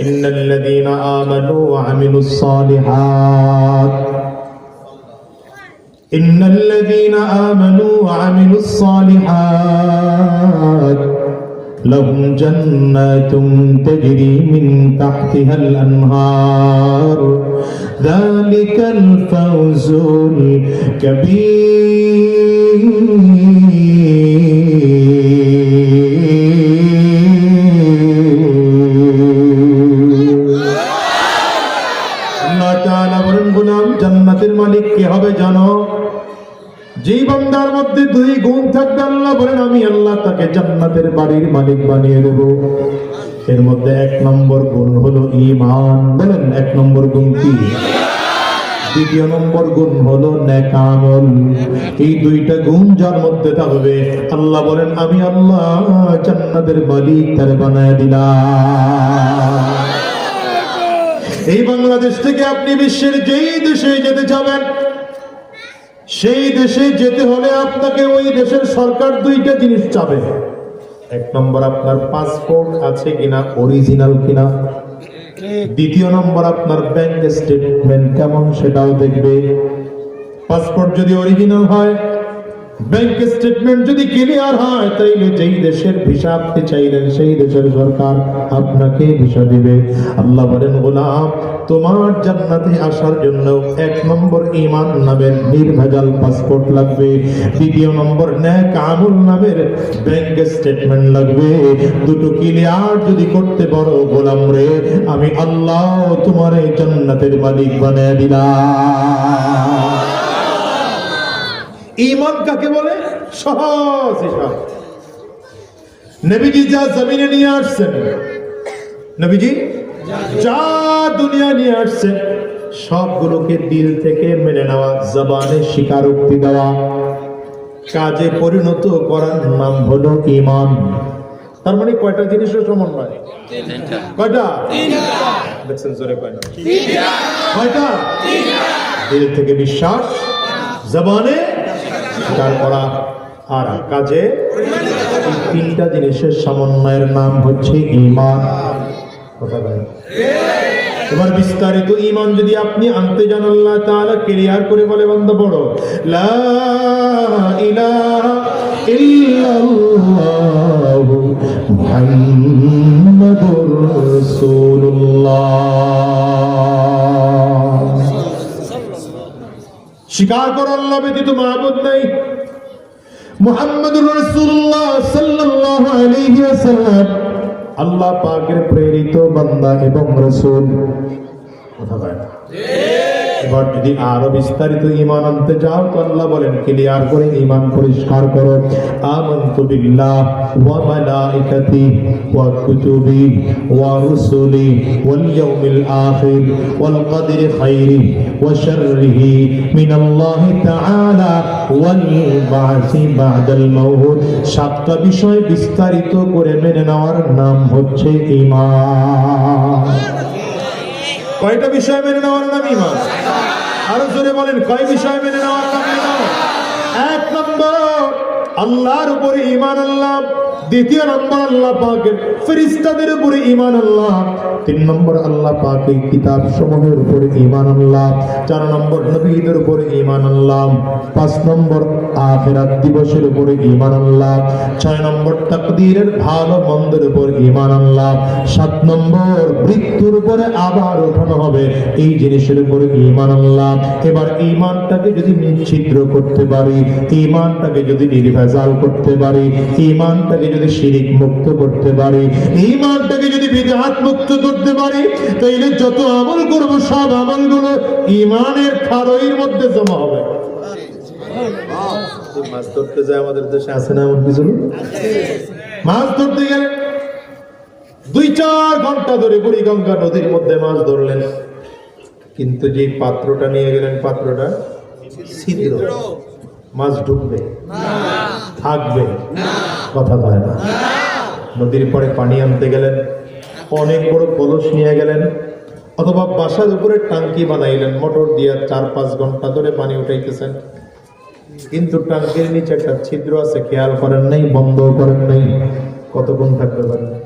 إن الذين آمنوا وعملوا الصالحات إن الذين آمنوا وعملوا الصالحات لهم جنات تجري من تحتها الأنهار. ذلك الفوز الكبير. কে হবে জানো? যেই বান্দার মধ্যে দুই গুণ থাকবে আল্লাহ বলেন, আমি আল্লাহ তাকে জান্নাতের বাড়ির মালিক বানিয়ে দেব। এর মধ্যে এক নম্বর গুণ হলো ঈমান। বলেন, এক নম্বর গুণ কি? দ্বিতীয় নম্বর গুণ হলো নেকামল এই দুইটা গুণ যার মধ্যে থাকবে, আল্লাহ বলেন, আমি আল্লাহ জান্নাতের মালিক তার বানায় দিলাম। এই বাংলাদেশ থেকে আপনি বিশ্বের যেই দেশে যেতে যাবেন সেই দেশে যেতে হলে আপনাকে ওই দেশের সরকার দুইটা জিনিস চাবে। এক নম্বর, আপনার পাসপোর্ট আছে কিনা, অরিজিনাল কিনা। দ্বিতীয় নম্বর, আপনার ব্যাংক স্টেটমেন্ট কেমন সেটাও দেখবে। পাসপোর্ট যদি অরিজিনাল হয়, ব্যাংক স্টেটমেন্ট যদি ক্লিয়ার হয়, তাইলে যেই দেশের ভিসা আপনি চাইলেন, সেই দেশের সরকার আপনাকে ভিসা দিবে। আল্লাহ বলেন, গোলাম তোমার জান্নাতে আসার জন্য এক নম্বর ঈমান নামের নির্ভেজাল পাসপোর্ট লাগবে। দ্বিতীয় নম্বর, ন্যাক আমল নামের ব্যাংক স্টেটমেন্ট লাগবে। দুটো ক্লিয়ার যদি করতে পারো গোলাম রে, আমি আল্লাহ তোমার এই জান্নাতের মালিক বানিয়ে দিলাম। ইমান কাকে বলে? সহজ হিসাব নবীজি যা জমিনে নিয়ে আসছেন, নবীজি যা দুনিয়া নিয়ে আসছে। সবগুলোকে দিল থেকে মেনে নেওয়া জবানে স্বীকারোক্তি দেওয়া। কাজে পরিণত করার নাম হলো ইমান তার মানে কয়টা জিনিসের সমন্বয়? কয়টা? দেখছেন জোরে কয়টা? কয়টা দিল থেকে বিশ্বাস জবানে স্বীকার করা। আর কাজে তিনটা জিনিসের সমন্বয়ের নাম হচ্ছে ইমান কথা বলেন। এবার বিস্তারিত ইমান যদি আপনি আনতে যান, আল্লাহ তাআলা ক্লিয়ার করে বলে বন্ধ পড়ো লা ইলাহা ইল্লাল্লাহু মুহাম্মাদুর রাসূলুল্লাহ। স্বীকার করো আল্লাহ ব্যতীত মাহবুদ নাই। মুহাম্মদুর রাসূলুল্লাহ সাল্লাল্লাহু আলাইহি ওয়াসাল্লাম। আল্লাহ পাকের প্রেরিত বান্দা এবং রসুল। কথা যদি আরও বিস্তারিত ঈমান আনতে যাও তো আল্লাহ বলেন, ক্লিয়ার করে ঈমান পরিষ্কার করো। বিল্লাহ সাতটা বিষয় বিস্তারিত করে মেনে নেওয়ার নাম হচ্ছে ঈমান। কয়টা বিষয় মেনে নেওয়ার নাম ইমান আরও জোরে বলেন, কয় বিষয় মেনে নেওয়ার নাম ইমান এক নম্বর, আল্লাহর উপরে ইমান আল্লাহ দ্বিতীয় নম্বর আল্লাহ পাকের ফেরিস্তাদের উপরে ইমান আল্লাহ। তিন নম্বর আল্লাহ পাকের কিতাব সমূহের উপরে ইমান আল্লাহ। চার নম্বর নবীদের উপরে ইমান আল্লাহ। পাঁচ নম্বর আখেরাত দিবসের উপরে ইমান আল্লাহ। ছয় নম্বর তাকদীরের ভালো মন্দের উপর ইমান আল্লাহ। সাত নম্বর মৃত্যুর উপরে আবার ওঠানো হবে এই জিনিসের উপরে ইমান আল্লাহ। এবার ইমানটাকে যদি ছিদ্র করতে পারি ইমানটাকে যদি নির্ভেজাল করতে পারি ইমানটাকে যদি শিরিক মুক্ত করতে পারি ইমানটাকে যদি বিদাত মুক্ত করতে পারি তাইলে যত আমল করব সব আমলগুলো ইমানের খারইর মধ্যে জমা হবে। মাছ ধরতে যায় আমাদের দেশে আছে না এমন কিছু? মাছ ধরতে গেলে দুই চার ঘণ্টা ধরে বুড়িগঙ্গা নদীর মধ্যে মাছ ধরলেন। কিন্তু যে পাত্রটা নিয়ে গেলেন পাত্রটা ছিদ্র। মাছ ঢুকবে থাকবে। কথা বলে না। নদীর পরে পানি আনতে গেলেন অনেক বড় কলস নিয়ে গেলেন অথবা বাসার উপরে টাঙ্কি বানাইলেন মোটর দিয়ে চার পাঁচ ঘণ্টা ধরে পানি উঠাইতেছেন। কিন্তু টাঙ্কির নিচে একটা ছিদ্র আছে খেয়াল করেন নাই বন্ধ করেন নাই। কতক্ষণ থাকতে পারেন হয়?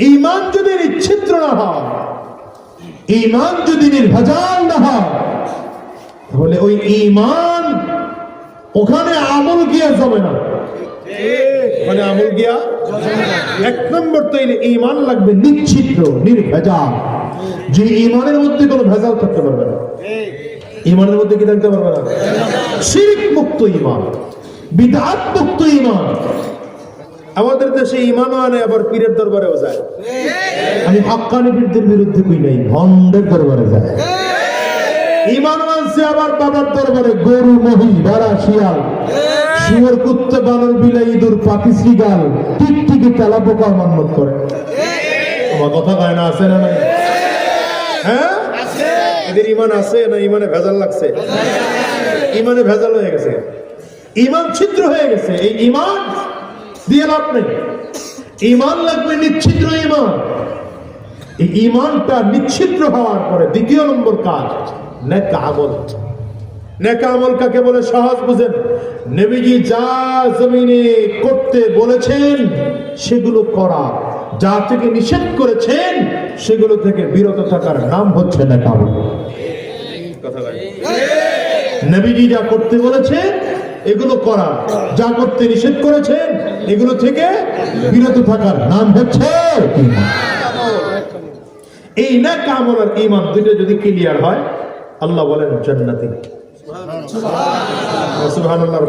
ইমান যদি নিচ্ছিদ্র না হয় ইমান যদি নির্ভেজাল না হয় তাহলে ওই ইমান ওখানে আমল গিয়া যাবে না। মানে আমল গিয়া এক নম্বর তো এই ইমান লাগবে নিচ্ছিদ্র নির্ভেজাল। যে ইমানের মধ্যে কোনো ভেজাল থাকতে পারবে না। ইমানের মধ্যে কি থাকতে পারবে না? শিরিক মুক্ত ইমান বিদাত মুক্ত ইমান আমাদের দেশে ইমানও আনে আবার পীরের দরবারেও যায়। আমি হাক্কানি পীরদের বিরুদ্ধে কই নাই ভন্ডের দরবারে যায়। ইমান মানছে আবার বাবার দরবারে গরু মহি বারা শিয়াল। শুয়োর কুত্তে বানর বিলাই ইঁদুর পাখি শ্রীগাল টিকটিকি তেলা পোকা করে। আমার কথা কয় না আছে না নাই? হ্যাঁ? এদের ইমান আছে না ইমানে ভেজাল লাগছে? ইমানে ভেজাল হয়ে গেছে। ইমান ছিদ্র হয়ে গেছে। এই ইমান দিয়ে লাভ নেই। ইমান লাগবে নিচ্ছিদ্র ইমান এই ইমানটা নিচ্ছিদ্র হওয়ার পরে দ্বিতীয় নম্বর কাজ, নেক আমল। নেক আমল কাকে বলে? সহজ বুঝেন। নবীজি যা জমিনে করতে বলেছেন, সেগুলো করা। যা থেকে নিষেধ করেছেন, সেগুলো থেকে বিরত থাকার নাম হচ্ছে নেক আমল। নবীজি যা করতে বলেছেন, এগুলো করা। যা করতে নিষেধ করেছেন এগুলো থেকে বিরত থাকার নাম হচ্ছে এই না কামল আর ইমান দুটো যদি ক্লিয়ার হয়, আল্লাহ বলেন জান্নাতি। সুবহানাল্লাহর